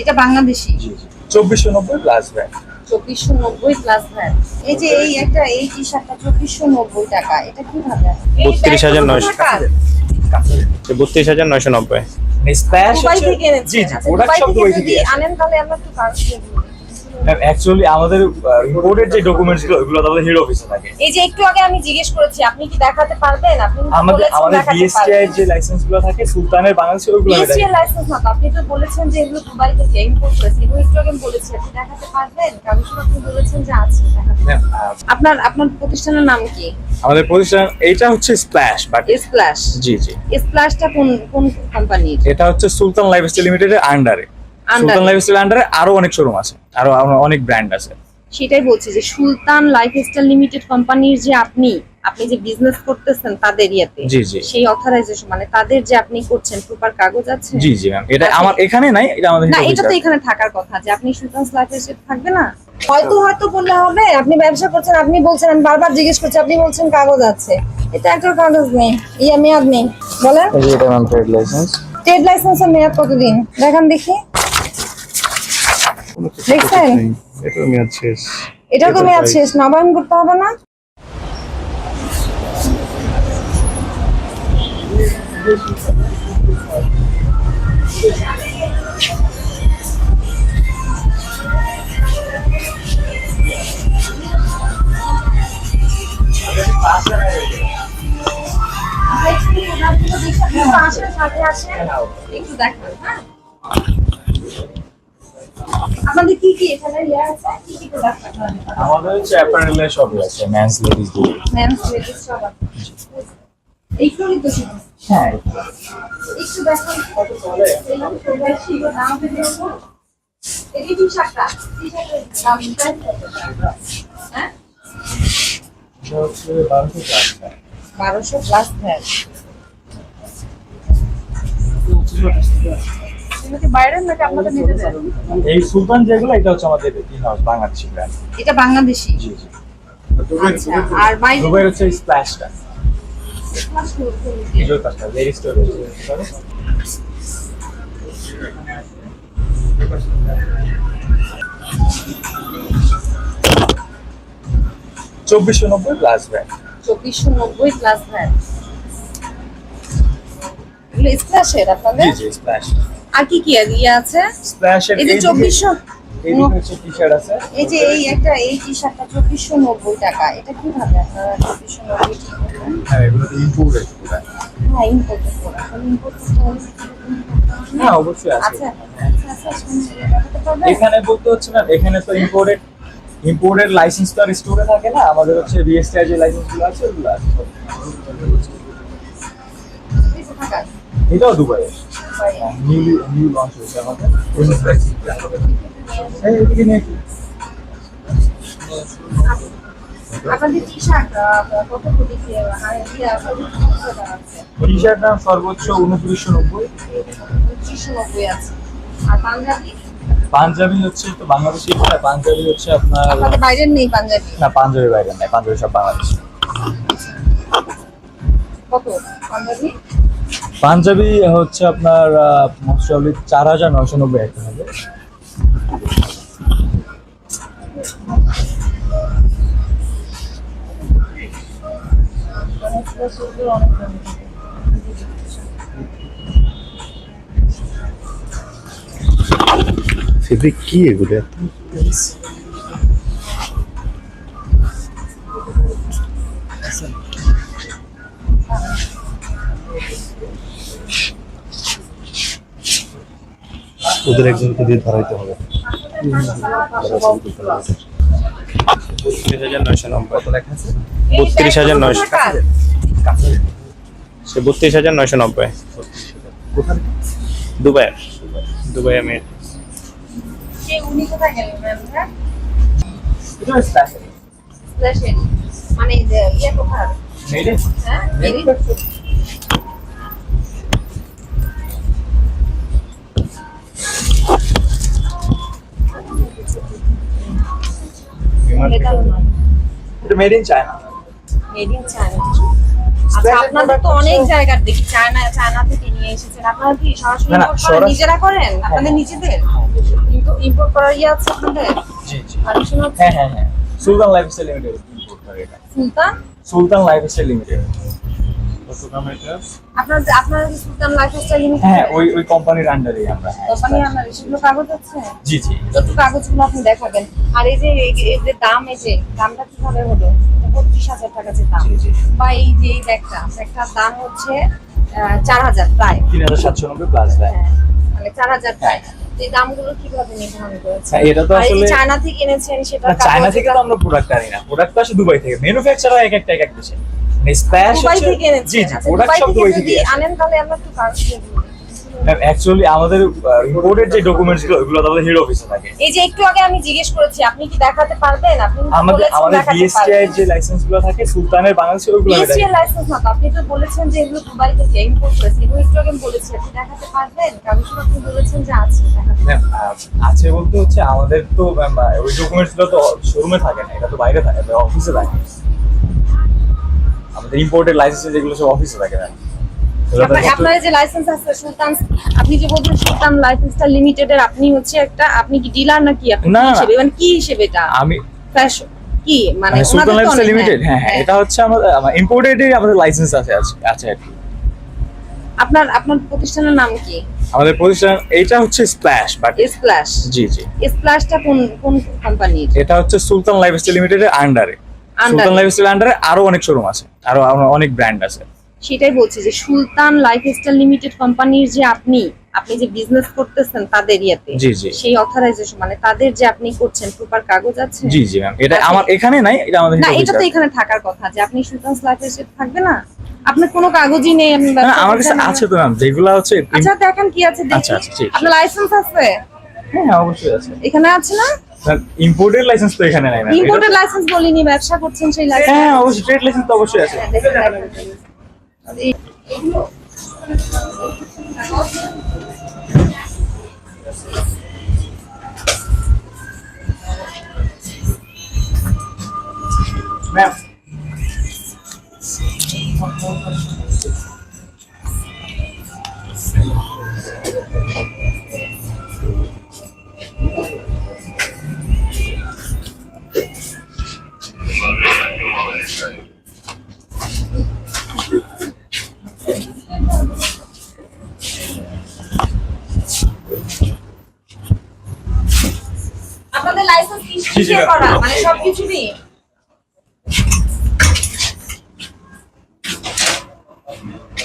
এটা বাংলাদেশি? চব্বিশশো নব্বই প্লাস ভ্যাট চব্বিশশো নব্বই প্লাস ভ্যাট এই যে এই একটা এই টি শার্টটা চব্বিশশো নব্বই টাকা এটা কীভাবে? এই বত্রিশ হাজার নয়শো। বত্রিশ হাজার নয়শো নব্বই। এনেছেন। জি জি প্রোডাক্ট সব দুবাই যদি থেকে আনেন তাহলে আমরা একটু কাগজ অ্যাকচুয়ালি আমাদের ইম্পোর্টেড যে ডকুমেন্টসগুলো ওগুলো আমাদের হেড অফিসে থাকে। এই যে একটু আগে আমি জিজ্ঞেস করেছি আপনি কি দেখাতে পারবেন? আপনি আমাদের আমাদের বিএসটিআই পারবেন। যে লাইসেন্সগুলো থাকে সুলতানের বাংলাদেশে ওইগুলো আমি বিএসসি দেখাই। লাইসেন্স না আপনি তো বলেছেন যে এগুলো দুবাই থেকে ইম্পোর্ট করেছে। এগুলো একটু আগে বলেছি আপনি দেখাতে পারবেন? কাগজগুলো আপনি বলেছেন যে আছে হ্যাঁ, আপনার আপনার প্রতিষ্ঠানের নাম কি? আমাদের প্রতিষ্ঠান এইটা হচ্ছে স্প্ল্যাশ বাট স্প্ল্যাশ জি জি। স্প্ল্যাশটা কোন কোন কোম্পানির এটা হচ্ছে সুলতান লাইফস্টাইল লিমিটেডের আন্ডারে সুলতান লাইফস্টাইল আন্ডারে আরও অনেক শোরুম আছে আরও অনেক ব্র্যান্ড আছে। সেটাই বলছি যে সুলতান লাইফস্টাইল লিমিটেড কোম্পানির যে আপনি আপনি যে বিজনেস করতেছেন তাদের ইয়েতে জি, জি। সেই অথরাইজেশন মানে তাদের যে আপনি করছেন প্রপার কাগজ আছে? জি জি ম্যাম এটা আচ্ছা। আমার এখানে নাই এটা আমাদের না এটা তো এখানে থাকার কথা যে আপনি সুলতান লাইফস্টাইল থাকবে না? হয়তো হয়তো বললে হবে আপনি ব্যবসা করছেন আপনি বলছেন আমি বারবার জিজ্ঞেস করছি আপনি বলছেন কাগজ আছে। এটা একটা কাগজ নেই ইয়া মেয়াদ নেই। বলেন। আছে। এই যে এটা ম্যাম ট্রেড লাইসেন্স ট্রেড লাইসেন্সের মেয়াদ কতদিন? দেখান দেখি। দেখছেন এটা মেয়াদ শেষ এটা তো মেয়াদ শেষ নবায়ন করতে হবে না? একটু দেখান হ্যাঁ? আপনাদের কি কি এখানে ইয়ে আছে? কি কি প্রোডাক্ট আপনাদের আমাদের হচ্ছে সব আছে মেন্স লেডিসগুলো মেন্স লেডিস সব আছে। এইগুলোই তো হ্যাঁ। একটু দেখান কত চলে এরকম সবাই ছিল দাম হ্যাঁ? এটা হচ্ছে বারোশো প্লাস ভ্যাট এগুলো বাইরের নাকি আপনাদের নিজেদের? এই সুলতান যেগুলো এটা হচ্ছে আমাদের ইন হাউস বাংলাদেশি ব্র্যান্ড এটা বাংলাদেশি? জি জি। আচ্ছা আর বাইরে? দুবাইয়ের হচ্ছে স্প্ল্যাশটা বিজয় স্টোর চব্বিশশো নব্বই প্লাস ভ্যাট চব্বিশশো নব্বই প্লাস ভ্যাট এগুলো স্প্ল্যাশের আপনাদের? জি জি স্প্ল্যাশ আর কি কি ইয়ে আছে? স্প্ল্যাশের এই যে চব্বিশশো এই দিকে হচ্ছে টি শার্ট আছে। এই যে এই একটা এই টি শার্টটা চব্বিশশো নব্বই টাকা। এটা কীভাবে আপনারা হ্যাঁ এগুলো তো ইম্পোর্টেড হ্যাঁ ইম্পোর্টেড হ্যাঁ অবশ্যই আছে। আচ্ছা আচ্ছা আচ্ছা? এখানে বলতে হচ্ছে না এখানে তো ইম্পোর্টেড ইম্পোর্টেড লাইসেন্স তো আর স্টোরে থাকে না। আমাদের হচ্ছে বিএসটিআই যে লাইসেন্স আছে ওগুলো? এটাও দুবাই বাই। নিউ নিউ লঞ্চ হয়েছে আমাদের। এই এদিকে নিয়ে কি? টি শার্ট কত কোটি কি ইয়া সর্বোচ্চ কত টাকা আছে? টি শার্ট দাম সর্বোচ্চ উনত্রিশশো নব্বই। পঁচিশশো নব্বই আছে। আর পাঞ্জাবি? পাঞ্জাবি হচ্ছে তো বাংলাদেশি পাঞ্জাবি হচ্ছে আপনার বাইরের নেই পাঞ্জাবি? না পাঞ্জাবি বাইরে নাই পাঞ্জাবি সব বাংলাদেশি। কত? পাঞ্জাবি? পাঞ্জাবি হচ্ছে আপনার চার হাজার নয়শো নব্বই একটা হবে। কি এগুলো? ওদের একজনকে দিয়ে ধরাইতে হবে। বত্রিশ হাজার নয়শো সে বত্রিশ হাজার নয়শো নব্বই। কোথায়? দুবাইয়ের দুবাই। আমি কে এটা made in China made in China আচ্ছা আপনাদের তো অনেক জায়গার দেখি চায়না চায়না থেকে নিয়ে এসেছেন। আপনারা কি সরাসরি নিজেরা করেন? আপনাদের নিজেদের? কিন্তু ইম্পোর্ট করার ইয়ে আছে আপনাদের? জি জি। হ্যাঁ হ্যাঁ হ্যাঁ। সুলতান লাইফস্টাইল লিমিটেড। ইম্পোর্ট করে এটা সুলতান? সুলতান লাইফস্টাইল লিমিটেড। আপনার আপনার কি সুলতান লাইফস্টাইল লিমিটেড হ্যাঁ ওই ওই কোম্পানির আন্ডারে আমরা। কোম্পানি আপনার সেগুলো কাগজ আছে? জি জি। একটু কাগজগুলো আপনি দেখাবেন। আর এই যে এই যে- দাম এই যে দামটা কীভাবে হলো? হাজার টাকা যে দাম। বা এই যে এই ব্যাগটা ব্যাগটার দাম হচ্ছে চার হাজার প্রায়। তিন হাজার সাতশো নব্বই প্লাস হ্যাঁ, মানে চার হাজার প্রায়। এই দামগুলো কীভাবে নির্ধারণ করেছেন? হ্যাঁ, এটা তো আর এই আসলে- চায়না থেকে এনেছেন সেটা চায়না থেকে তো আমরা প্রোডাক্ট আনি না। প্রোডাক্ট আসে দুবাই থেকে। ম্যানুফ্যাকচার হয় এক একটা এক এক দেশে। মানে জি জি আচ্ছা, প্রোডাক্ট সব দুবাই থেকে আনেন তাহলে আমরা একটু কাগজ অ্যাকচুয়ালি আমাদের যে ডকুমেন্টসগুলো ওগুলো আমাদের হেড অফিসে থাকে। এই যে একটু আগে আমি জিজ্ঞেস করেছি আপনি কি দেখাতে পারবেন? আপনি আমাদের আমাদের বিএসটিআই পারবেন। যে লাইসেন্সগুলো থাকে সুলতানের বাংলাদেশে লাইসেন্স না আপনি তো বলেছেন যে এগুলো দুবাই থেকে ইম্পোর্ট করেছে। এগুলো একটু আগে বলেছি আপনি দেখাতে পারবেন? আপনি বলেছেন যে আছে আছে বলতে হচ্ছে আমাদের তো ওই ডকুমেন্টসগুলো তো শোরুমে থাকে না এটা তো বাইরে থাকে অফিসে থাকে। আমাদের ইম্পোর্টেড লাইসেন্স যেগুলো সব অফিসে থাকে না। আপনার আপনার যে লাইসেন্স আছে সুলতান আপনি যে বলছেন সুলতান লাইফস্টাইল লিমিটেড এর আপনি হচ্ছে একটা আপনি কি ডিলার নাকি আপনি। হিসেবে? মানে কি হিসেবে এটা? আমি ফ্যাশন কি? মানে মানে সুলতান অনেক- লিমিটেড হ্যাঁ হ্যাঁ এটা হচ্ছে আমাদের ইম্পোর্টেড আমাদের লাইসেন্স আছে আছে আর কি। আপনার আপনার প্রতিষ্ঠানের নাম কি? আমাদের প্রতিষ্ঠান এইটা হচ্ছে স্প্ল্যাশ বাট স্প্ল্যাশ জি জি। স্প্ল্যাশটা কোন কোন কোম্পানির এটা হচ্ছে সুলতান লাইফস্টাইল লিমিটেডের আন্ডারে সুলতান। লাইফস্টাইল আন্ডারে আরও অনেক শোরুম আছে। আরও অনেক ব্র্যান্ড আছে। সেটাই বলছি যে সুলতান লাইফস্টাইল লিমিটেড কোম্পানির যে আপনি আপনি যে বিজনেস করতেছেন তাদের ইয়েতে। সেই অথরাইজেশন মানে তাদের যে আপনি করছেন প্রপার কাগজ আছে? জি জি ম্যাম এটা আচ্ছা। আমার এখানে নাই এটা আমাদের না এটা তো এখানে থাকার কথা যে আপনি সুলতান লাইফস্টাইল থাকবে না? আপনার কোনো কাগজই নেই আমার কাছে আছে তো ম্যাম যেগুলো হচ্ছে আচ্ছা দেখেন কি আছে দেখি। আচ্ছা, আচ্ছা, আপনার লাইসেন্স আছে? হ্যাঁ অবশ্যই আছে। এখানে আছে না? ইম্পোর্টেড লাইসেন্স তো এখানে নাই ম্যাম ইম্পোর্টেড লাইসেন্স বলিনি ব্যবসা করছেন সেই লাইসেন্স হ্যাঁ অবশ্যই ট্রেড লাইসেন্স তো অবশ্যই আছে। ম্যাম করা মানে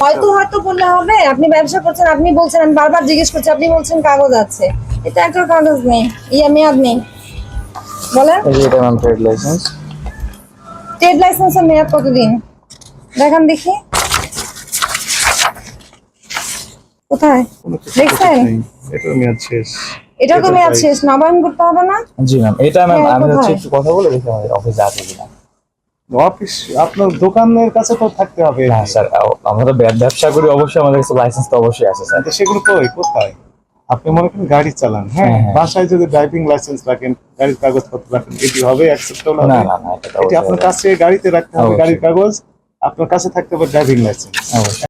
হয়তো হয়তো বললে হবে আপনি ব্যবসা করছেন আপনি বলছেন আমি বারবার জিজ্ঞেস করছি আপনি বলছেন কাগজ আছে। এটা একটা কাগজ নেই ইয়া মেয়াদ নেই। বলেন। এটা ট্রেড লাইসেন্স ট্রেড লাইসেন্সের মেয়াদ কতদিন? দেখান দেখি। কোথায়? দেখছেন? এটা মেয়াদ শেষ। এটা তো মেয়াদ শেষ নবায়ন করতে হবে না? জি ম্যাম এটা ম্যাম হ্যাঁ, আমি হচ্ছে একটু কথা বলে দেখি আমাদের অফিসে আছে কিনা। অফিস আপনার দোকানের কাছে তো থাকতে হবে। হ্যাঁ স্যার আমরা তো ব্যবসা করি অবশ্যই আমাদের কাছে লাইসেন্স তো অবশ্যই আছে স্যার। তো সেগুলো কই কোথায়? আপনি মনে করেন গাড়ি চালান হ্যাঁ? হ্যাঁ। বাসায় যদি ড্রাইভিং লাইসেন্স রাখেন গাড়ির কাগজপত্র রাখেন এটি হবে অ্যাকসেপ্টেবল না হবে এটা আপনার। কাছে গাড়িতে রাখতে হবে গাড়ির কাগজ আপনার কাছে থাকতে হবে ড্রাইভিং লাইসেন্স অবশ্যই।